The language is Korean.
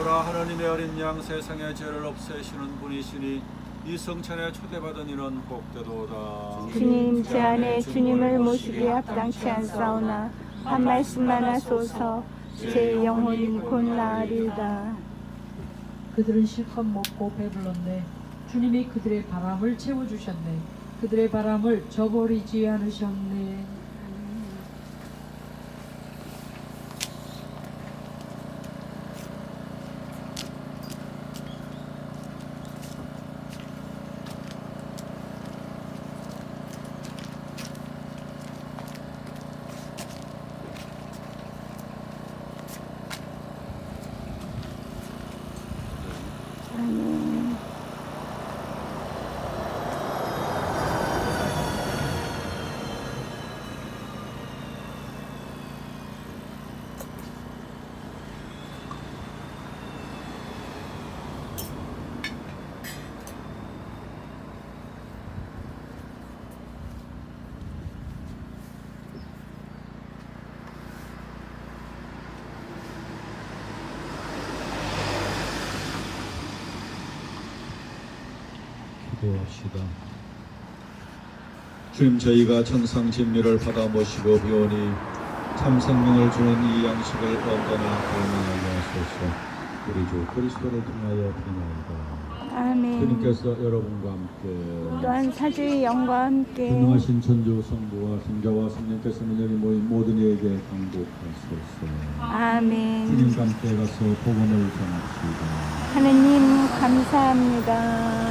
보라 하나님의 어린 양 세상의 죄를 없애시는 분이시니 이 성찬에 초대받은 이는 복되도다. 주님 제 안에 주님을 모시기에 합당치 않사오나 한 말씀만 하소서 제 영혼이 곧 나으리다 그들은 실컷 먹고 배불렀네. 주님이 그들의 바람을 채워주셨네. 그들의 바람을 저버리지 않으셨네. 아 기도합시다. 주님 저희가 천상 진미를 받아 모시고 비오니 참 생명을 주는 이 양식을 언제나 발명하게 하소서. 우리 주 그리스도를 통하여 비나이다. 아멘 주님께서 여러분과 함께 또한 사주의 영과 함께 전능하신 천주 성부와 성자와 성령께서는 여기 모인 모든 이에게 강복하소서. 아멘 주님과 함께 가서 복음을 전합시다. 하느님 감사합니다 아멘